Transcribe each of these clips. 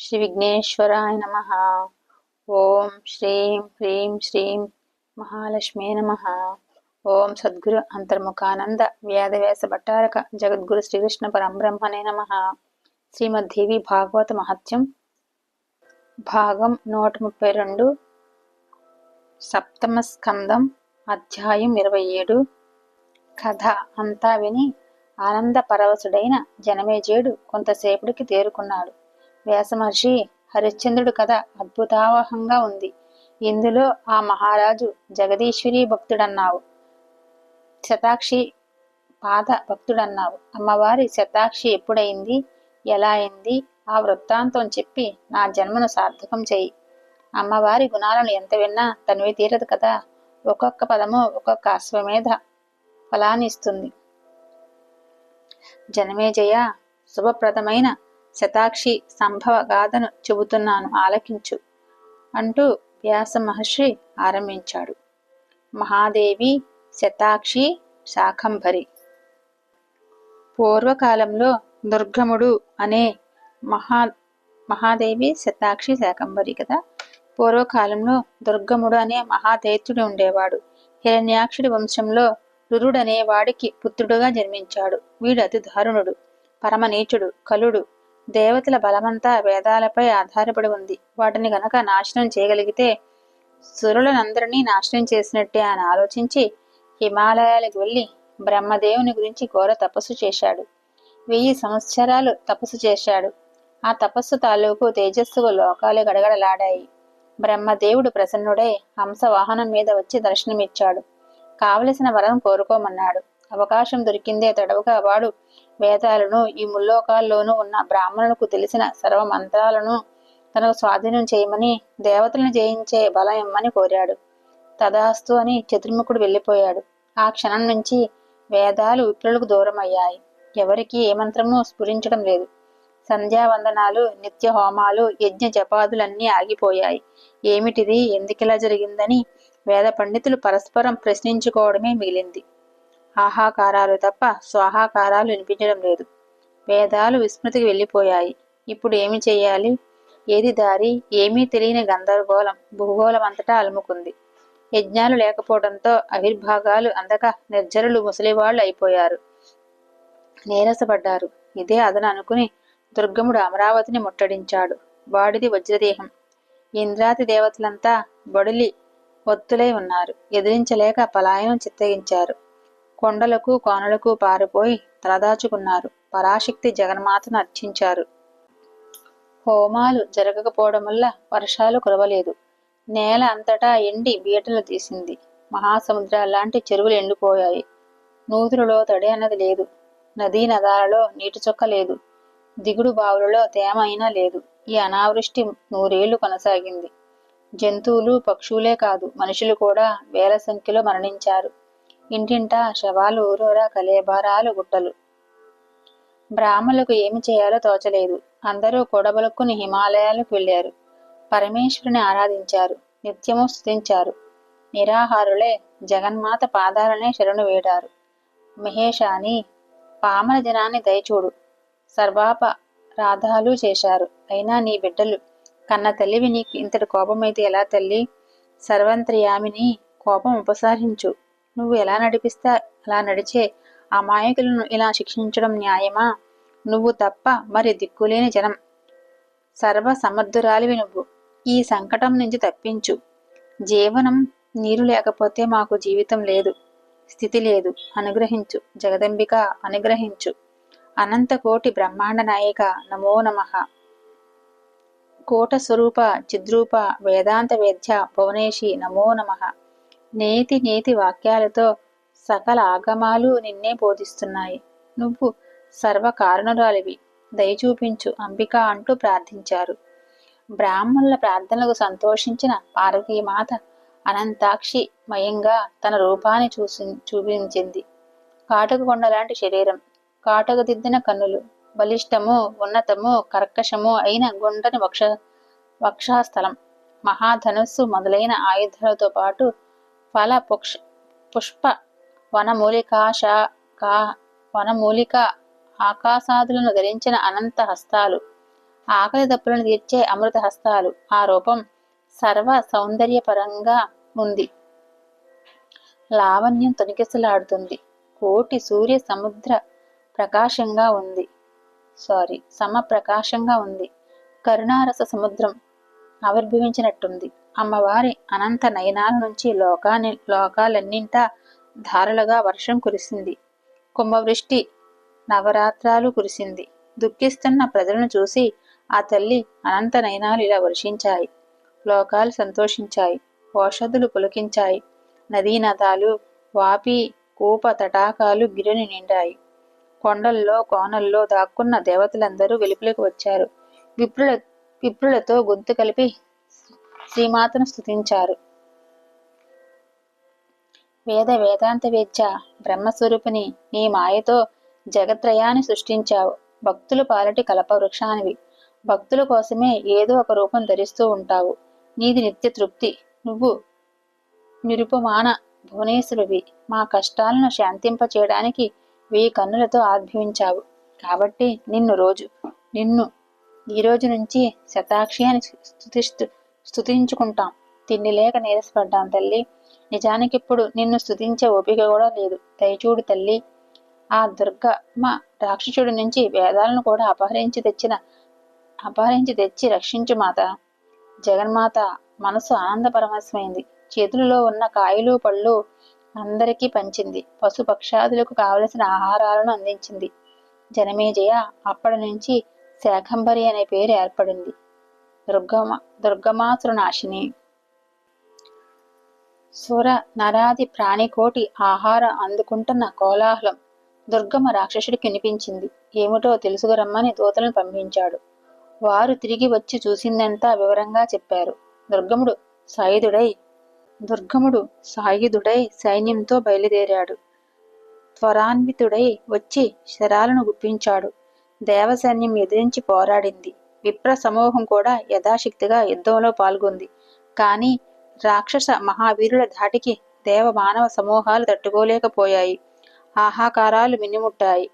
శ్రీ విఘ్నేశ్వరాయ నమ ఓం శ్రీం హ్రీం శ్రీం మహాలక్ష్మీ నమ ఓం సద్గురు అంతర్ముఖానంద వ్యాధవ్యాస భట్టారక జగద్గురు శ్రీకృష్ణ పరంబ్రహ్మణే నమ శ్రీమద్దేవి భాగవత మహత్యం భాగం నూట ముప్పై రెండు సప్తమ స్కందం అధ్యాయం ఇరవై ఏడు కథ అంతా విని ఆనంద పరవశుడైన జనమేజేడు కొంతసేపటికి తేరుకున్నాడు. వ్యాసమహర్షి హరిశ్చంద్రుడు కథ అద్భుతావహంగా ఉంది. ఇందులో ఆ మహారాజు జగదీశ్వరి భక్తుడన్నావు. శతాక్షి పాద భక్తుడన్నావు. అమ్మవారి శతాక్షి ఎప్పుడైంది? ఎలా అయింది? ఆ వృత్తాంతం చెప్పి నా జన్మను సార్థకం చేయి. అమ్మవారి గుణాలను ఎంత విన్నా తనివి తీరదు కదా? ఒక్కొక్క పదము ఒక్కొక్క అశ్వమేధ ఫలాన్ని ఇస్తుంది జనమేజయ శుభప్రదమైన శతాక్షి సంభవ గాథను చెబుతున్నాను ఆలకించు అంటూ వ్యాస మహర్షి ఆరంభించాడు. మహాదేవి శతాక్షి శాకంభరి పూర్వకాలంలో దుర్గముడు అనే మహా మహాదేవి శతాక్షి శాకంభరి కదా? పూర్వకాలంలో దుర్గముడు అనే మహాదైత్యుడు ఉండేవాడు. హిరణ్యాక్షుడి వంశంలో రురుడనే వాడికి పుత్రుడుగా జన్మించాడు. వీడు అతి దారుణుడు పరమనీచుడు కలుడు దేవతల బలమంతా వేదాలపై ఆధారపడి ఉంది. వాటిని గనక నాశనం చేయగలిగితే సురులనందరినీ నాశనం చేసినట్టే అని ఆలోచించి హిమాలయాలకు వెళ్ళి బ్రహ్మదేవుని గురించి ఘోర తపస్సు చేశాడు. వెయ్యి సంవత్సరాలు తపస్సు చేశాడు. ఆ తపస్సు తాలూకు తేజస్సుకు లోకాలు గడగడలాడాయి. బ్రహ్మదేవుడు ప్రసన్నుడై హంస వాహనం మీద వచ్చి దర్శనమిచ్చాడు. కావలసిన వరం కోరుకోమన్నాడు. అవకాశం దొరికిందే తడవుగా వాడు వేదాలను ఈ ముల్లోకాల్లోనూ ఉన్న బ్రాహ్మణులకు తెలిసిన సర్వ మంత్రాలను తనకు స్వాధీనం చేయమని దేవతలను జయించే బలం ఇమ్మని కోరాడు. తదాస్తు అని చతుర్ముఖుడు వెళ్ళిపోయాడు. ఆ క్షణం నుంచి వేదాలు విప్రులకు దూరమయ్యాయి. ఎవరికి ఏ మంత్రము స్ఫురించడం లేదు. సంధ్యావందనాలు నిత్య హోమాలు యజ్ఞ జపాదులన్నీ ఆగిపోయాయి. ఏమిటిది? ఎందుకిలా జరిగిందని వేద పండితులు పరస్పరం ప్రశ్నించుకోవడమే మిగిలింది. ఆహాకారాలు తప్ప స్వాహాకారాలు వినిపించడం లేదు. వేదాలు విస్మృతికి వెళ్ళిపోయాయి. ఇప్పుడు ఏమి చేయాలి ఏది దారి? ఏమీ తెలియని గందరగోళం భూగోళం అంతటా అలుముకుంది. యజ్ఞాలు లేకపోవడంతో ఆవిర్భాగాలు అందక నిర్జరులు ముసలివాళ్ళు అయిపోయారు. నీరసపడ్డారు. ఇదే అదన అనుకుని దుర్గముడు అమరావతిని ముట్టడించాడు. వాడిది వజ్రదేహం. ఇంద్రాతి దేవతలంతా బడులి ఒత్తులై ఉన్నారు. ఎదిరించలేక పలాయనం చిత్తగించారు. కొండలకు కోనలకు పారిపోయి తలదాచుకున్నారు. పరాశక్తి జగన్మాతను అర్చించారు. హోమాలు జరగకపోవడం వల్ల వర్షాలు కురవలేదు. నేల అంతటా ఎండి బీటలు తీసింది. మహాసముద్రాలాంటి చెరువులు ఎండిపోయాయి. నూతులలో తడి అన్నది లేదు. నదీ నదాలలో నీటి చొక్క లేదు. దిగుడు బావులలో తేమ అయినా లేదు. ఈ అనావృష్టి నూరేళ్ళు కొనసాగింది. జంతువులు పక్షులే కాదు మనుషులు కూడా వేల సంఖ్యలో మరణించారు. ఇంటింటా శవాలు ఊరూరా కలేబారాలు గుట్టలు. బ్రాహ్మలకు ఏమి చేయాలో తోచలేదు. అందరూ కొడబలుక్కుని హిమాలయాలకు వెళ్ళారు. పరమేశ్వరుని ఆరాధించారు. నిత్యము స్థుతించారు నిరాహారులే జగన్మాత పాదాలనే శరణు వేడారు. మహేషాని పామర జనాన్ని దయచూడు. సర్వాప రాధాలు చేశారు. అయినా నీ బిడ్డలు కన్న తల్లివి నీకు ఇంతటి కోపమైతే ఎలా తల్లి? సర్వంత్రయామిని కోపం ఉపసంహరించు నువ్వు ఎలా నడిపిస్తే అలా నడిచే అమాయకులను ఇలా శిక్షించడం న్యాయమా? నువ్వు తప్ప మరి దిక్కులేని జనం. సర్వ సమర్థురాలివి నువ్వు. ఈ సంకటం నుంచి తప్పించు. జీవనం నీరు లేకపోతే మాకు జీవితం లేదు. స్థితి లేదు. అనుగ్రహించు. జగదంబిక అనుగ్రహించు. అనంతకోటి బ్రహ్మాండ నాయక. నమో నమ. కోట స్వరూప చిద్రూప వేదాంత వేద్య భువనేషి నమో నమః. నేతి నేతి వాక్యాలతో సకల ఆగమాలు నిన్నే బోధిస్తున్నాయి. నువ్వు సర్వకారణురాలివి. దయచూపించు అంబిక అంటూ ప్రార్థించారు. బ్రాహ్మణుల ప్రార్థనలకు సంతోషించిన పార్వతీమాత అనంతాక్షి మయంగా తన రూపాన్ని చూసి చూపించింది. కాటక కొండలాంటి శరీరం కాటకు దిద్దిన కన్నులు బలిష్టము ఉన్నతము కర్కశము అయిన గుండని వక్ష వక్షాస్థలం మహాధనుస్సు మొదలైన ఆయుధాలతో పాటు ఫల పుక్ష పుష్ప వనమూలికాశ కా వనమూలిక ఆకాశాదులను ధరించిన అనంత హస్తాలు. ఆకలి దప్పులను తీర్చే అమృత హస్తాలు. ఆ రూపం సర్వ సౌందర్యపరంగా ఉంది. లావణ్యం తొనికిసలాడుతుంది కోటి సూర్య సముద్ర ప్రకాశంగా ఉంది. సారీ సమ ప్రకాశంగా ఉంది. కరుణారస సముద్రం ఆవిర్భవించినట్టుంది. అమ్మవారి అనంత నయనాల నుంచి లోకాన్ని లోకాలన్నింటా ధారలుగా వర్షం కురిసింది. కుంభవృష్టి నవరాత్రాలు కురిసింది. దుఃఖిస్తున్న ప్రజలను చూసి ఆ తల్లి అనంత నయనాలు ఇలా వర్షించాయి. లోకాలు సంతోషించాయి. ఓషధులు పులకించాయి. నదీ నదాలు వాపి కూప తటాకాలు గిరిని నిండాయి. కొండల్లో కోనల్లో దాక్కున్న దేవతలందరూ వెలుపులకు వచ్చారు. విప్రుల విప్రులతో గొంతు కలిపి శ్రీమాతను స్తుతించారు. వేద వేదాంత వేద్య బ్రహ్మస్వరూపిణి నీ మాయతో జగత్రయాన్ని సృష్టించావు. భక్తులు పాలటి కల్పవృక్షానివి భక్తుల కోసమే ఏదో ఒక రూపం ధరిస్తూ ఉంటావు. నీది నిత్య తృప్తి. నువ్వు నిరుపమాన భువనేశ్వరువి. మా కష్టాలను శాంతింప చేయడానికి వెయ్యి కన్నులతో ఆద్భవించావు. కాబట్టి నిన్ను రోజు నిన్ను ఈ రోజు నుంచి శతాక్షి అని స్థుతిస్తూ స్థుతించుకుంటాం తిండి లేక నీరసపడ్డాం తల్లి. నిజానికి ఇప్పుడు నిన్ను స్థుతించే ఓపిక కూడా లేదు. దయచూడు తల్లి. ఆ దుర్గమ్మ రాక్షసుడి నుంచి వేదాలను కూడా అపహరించి తెచ్చిన అపహరించి తెచ్చి రక్షించు మాత. జగన్మాత మనసు ఆనందపరమశమైంది చేతులలో ఉన్న కాయలు పళ్ళు అందరికీ పంచింది. పశు పక్షాదులకు కావలసిన ఆహారాలను అందించింది. జనమేజయ అప్పటి నుంచి శాకంబరి అనే పేరు ఏర్పడింది. దుర్గమ దుర్గమాతృనాశిని సుర నరాది ప్రాణికోటి ఆహార అందుకుంటున్న కోలాహలం దుర్గమ రాక్షసుడికి వినిపించింది. ఏమిటో తెలుసుకురమ్మని దూతలను పంపించాడు. వారు తిరిగి వచ్చి చూసిందంతా వివరంగా చెప్పారు. దుర్గముడు సాయుధుడై దుర్గముడు సాయుధుడై సైన్యంతో బయలుదేరాడు. త్వరాన్వితుడై వచ్చి శరాలను గుప్పించాడు. దేవసైన్యం ఎదిరించి పోరాడింది. విప్ర సమూహం కూడా యథాశక్తిగా యుద్ధంలో పాల్గొంది. కానీ రాక్షస మహావీరుల ధాటికి దేవ మానవ సమూహాలు తట్టుకోలేకపోయాయి. ఆహాకారాలు మిన్నిముట్టాయి.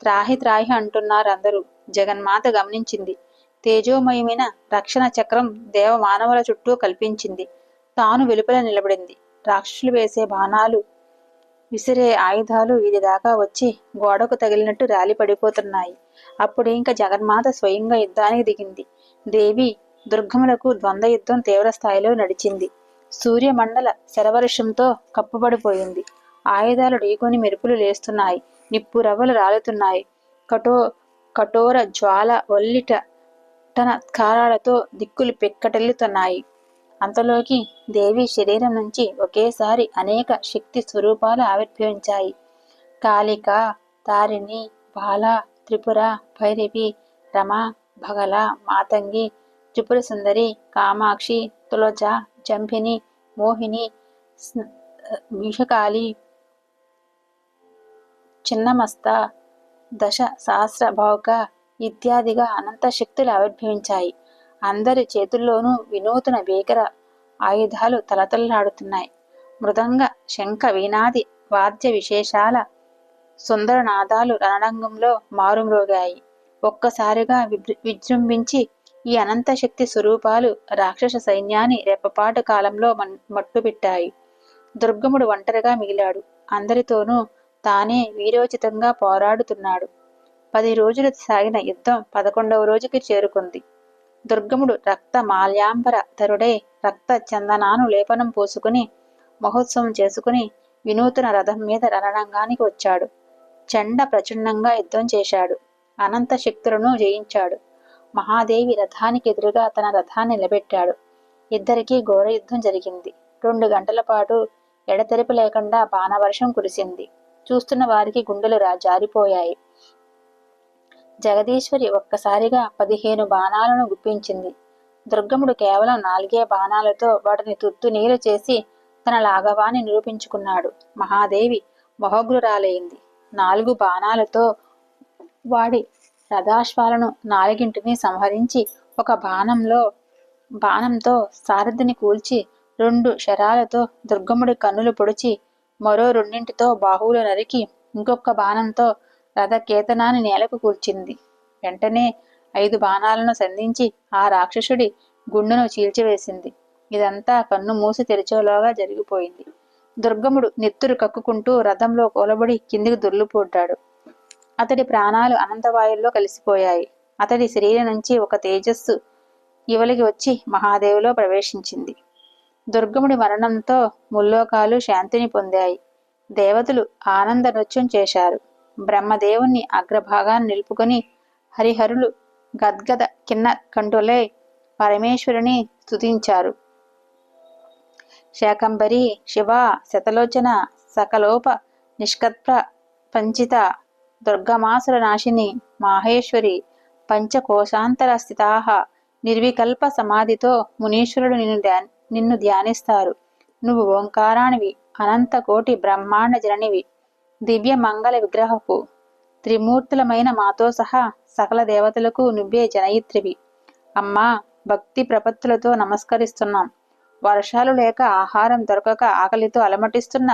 త్రాహి త్రాహి అంటున్నారు అందరూ జగన్మాత గమనించింది. తేజోమయమైన రక్షణ చక్రం దేవ మానవుల చుట్టూ కల్పించింది. తాను వెలుపల నిలబడింది. రాక్షసులు వేసే బాణాలు విసిరే ఆయుధాలు వీరి దాకా వచ్చి గోడకు తగిలినట్టు రాలి పడిపోతున్నాయి. అప్పుడు ఇంకా జగన్మాత స్వయంగా యుద్ధానికి దిగింది. దేవి దుర్గములకు ద్వంద్వ యుద్ధం తీవ్ర స్థాయిలో నడిచింది. సూర్యమండల శరవర్షంతో కప్పబడిపోయింది. ఆయుధాలు ఢీకొని మెరుపులు లేస్తున్నాయి. నిప్పు రవ్వలు రాలుతున్నాయి. కఠో కఠోర జ్వాల ఒల్లిట తన కారాలతో దిక్కులు పెక్కటెల్లుతున్నాయి. అంతలోకి దేవి శరీరం నుంచి ఒకేసారి అనేక శక్తి స్వరూపాలు ఆవిర్భవించాయి. కాళిక తారిణి బాల త్రిపుర భైరవి రమ భగల మాతంగి త్రిపుర సుందరి కామాక్షి తులజ జంభిని మోహిని విషకాళి చిన్నమస్త దశ సహస్ర భౌక ఇత్యాదిగా అనంత శక్తులు ఆవిర్భవించాయి. అందరి చేతుల్లోనూ వినూతన భీకర ఆయుధాలు తలతల్లాడుతున్నాయి. మృదంగ శంఖ వీణాది వాద్య విశేషాల సుందర నాదాలు రణరంగంలో మారుమ్రోగాయి. ఒక్కసారిగా విజృంభించి ఈ అనంత శక్తి స్వరూపాలు రాక్షస సైన్యాన్ని రెప్పపాటు కాలంలో మట్టుబెట్టాయి. దుర్గముడు ఒంటరిగా మిగిలాడు. అందరితోనూ తానే వీరోచితంగా పోరాడుతున్నాడు. పది రోజులు సాగిన యుద్ధం పదకొండవ రోజుకి చేరుకుంది. దుర్గముడు రక్త మాల్యాంబర ధరుడే రక్త చందనాను లేపనం పోసుకుని మహోత్సవం చేసుకుని వినూతన రథం మీద రణరంగానికి వచ్చాడు. చండ ప్రచున్నంగా యుద్ధం చేశాడు. అనంత శక్తులను జయించాడు. మహాదేవి రథానికి ఎదురుగా తన రథాన్ని నిలబెట్టాడు. ఇద్దరికీ ఘోర యుద్ధం జరిగింది. రెండు గంటల పాటు ఎడతెరిపి లేకుండా బాణవర్షం కురిసింది. చూస్తున్న వారికి గుండెలు రా జారిపోయాయి. జగదీశ్వరి ఒక్కసారిగా పదిహేను బాణాలను గుప్పించింది. దుర్గముడు కేవలం నాలుగే బాణాలతో వాటిని తుత్తు నీరు చేసి తన లాఘవాన్ని నిరూపించుకున్నాడు. మహాదేవి మొహగ్రురాలైంది. నాలుగు బాణాలతో వాడి రథాశ్వాలను నాలుగింటిని సంహరించి ఒక బాణంలో బాణంతో సారథిని కూల్చి రెండు శరాలతో దుర్గముడి కన్నులు పొడిచి మరో రెండింటితో బాహువులు నరికి ఇంకొక బాణంతో రథ కేతనాన్ని నేలకు కూల్చింది వెంటనే ఐదు బాణాలను సంధించి ఆ రాక్షసుడి గుండెను చీల్చివేసింది. ఇదంతా కన్ను మూసి తెరిచేలోగా జరిగిపోయింది. దుర్గముడు నెత్తురు కక్కుకుంటూ రథంలో కూలబడి కిందికి దొర్లుపోడ్డాడు. అతడి ప్రాణాలు అనంతవాయుల్లో కలిసిపోయాయి. అతడి శరీరం నుంచి ఒక తేజస్సు ఇవలికి వచ్చి మహాదేవిలో ప్రవేశించింది. దుర్గముడి మరణంతో ముల్లోకాలు శాంతిని పొందాయి. దేవతలు ఆనంద నృత్యం చేశారు. బ్రహ్మదేవుణ్ణి అగ్రభాగాన్ని నిలుపుకొని హరిహరులు గద్గద కిన్న కంఠులై పరమేశ్వరుని స్తుతించారు. శాకంబరి శివ శతలోచన సకలోప నిష్కత్ర పంచిత దుర్గమాసుర నాశిని మాహేశ్వరి పంచకోశాంతర స్థితాహ నిర్వికల్ప సమాధితో మునీశ్వరుడు నిన్ను ధ్యా నిన్ను ధ్యానిస్తారు. నువ్వు ఓంకారానివి అనంత కోటి బ్రహ్మాండ జననివి. దివ్య మంగళ విగ్రహపు త్రిమూర్తులమైన మాతో సహా సకల దేవతలకు నువ్వే జనయిత్రివి. అమ్మా భక్తి ప్రపత్తులతో నమస్కరిస్తున్నాం. వర్షాలు లేక ఆహారం దొరకక ఆకలితో అలమటిస్తున్న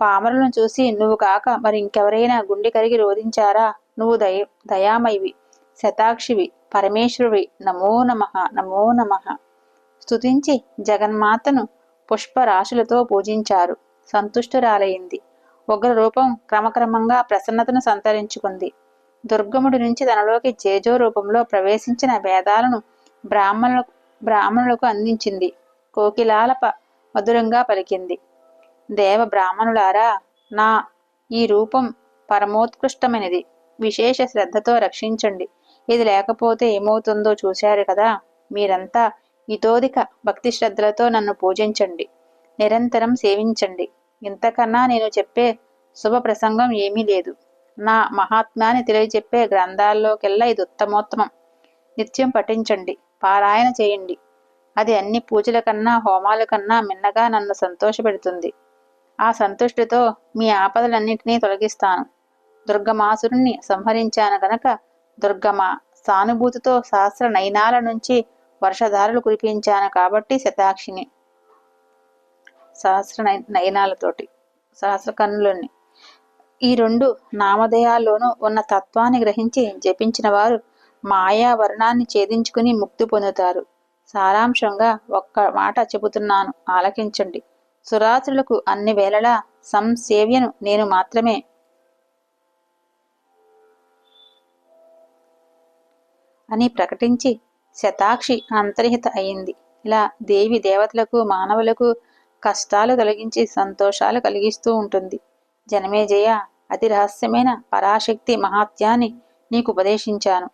పామరులను చూసి నువ్వు కాక మరి ఇంకెవరైనా గుండె కరిగి రోధించారా? నువ్వు దయ దయామయివి శతాక్షివి పరమేశ్వరువి. నమో నమ నమో నమ. స్తుతించి జగన్మాతను పుష్పరాశులతో పూజించారు. సంతుష్టురాలయ్యింది ఉగ్ర రూపం క్రమక్రమంగా ప్రసన్నతను సంతరించుకుంది. దుర్గముడి నుంచి తనలోకి జేజో రూపంలో ప్రవేశించిన వేదాలను బ్రాహ్మణు బ్రాహ్మణులకు అందించింది. కోకిలాలప మధురంగా పలికింది. దేవ బ్రాహ్మణులారా నా ఈ రూపం పరమోత్కృష్టమైనది. విశేష శ్రద్ధతో రక్షించండి. ఇది లేకపోతే ఏమవుతుందో చూశారు కదా. మీరంతా ఇతోధిక భక్తి శ్రద్ధలతో నన్ను పూజించండి. నిరంతరం సేవించండి. ఇంతకన్నా నేను చెప్పే శుభ ప్రసంగం ఏమీ లేదు. నా మహాత్మ్యాన్ని తెలియజెప్పే గ్రంథాల్లోకెల్లా ఇది ఉత్తమోత్తమం. నిత్యం పఠించండి పారాయణ చేయండి. అది అన్ని పూజల కన్నా హోమాల కన్నా మిన్నగా నన్ను సంతోషపెడుతుంది. ఆ సంతుష్టితో మీ ఆపదలన్నింటినీ తొలగిస్తాను. దుర్గమాసురుణ్ణి సంహరించాను గనక దుర్గమ సానుభూతితో సహస్ర నయనాల నుంచి వర్షధారలు కురిపించాను కాబట్టి శతాక్షిని సహస్ర నయనాలతోటి సహస్ర కన్నులని ఈ రెండు నామధేయాల్లోనూ ఉన్న తత్వాన్ని గ్రహించి జపించిన వారు మాయా వర్ణాన్ని ఛేదించుకుని ముక్తి పొందుతారు. సారాంశంగా ఒక్క మాట చెబుతున్నాను ఆలకించండి. సురాసులకు అన్ని వేళలా సంసేవ్యను నేను మాత్రమే. అని ప్రకటించి శతాక్షి అంతర్హిత అయింది. ఇలా దేవి దేవతలకు మానవులకు కష్టాలు తొలగించి సంతోషాలు కలిగిస్తూ ఉంటుంది. జనమేజయ అతి రహస్యమైన పరాశక్తి మహాత్యాన్ని నీకు ఉపదేశించాను.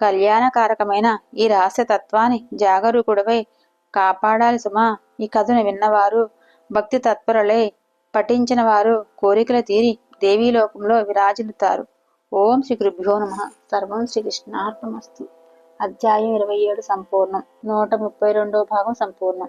కళ్యాణకారకమైన ఈ రహస్య తత్వాన్ని జాగరూకుడవై కాపాడాలి సుమా. ఈ కథను విన్నవారు భక్తి తత్పరులై పఠించిన వారు కోరికలు తీరి దేవీలోకంలో విరాజిల్లుతారు. ఓం శ్రీ గురుభ్యో నమ. సర్వం శ్రీకృష్ణార్పణమస్తు అధ్యాయం ఇరవై ఏడు సంపూర్ణం. నూట ముప్పై రెండో భాగం సంపూర్ణం.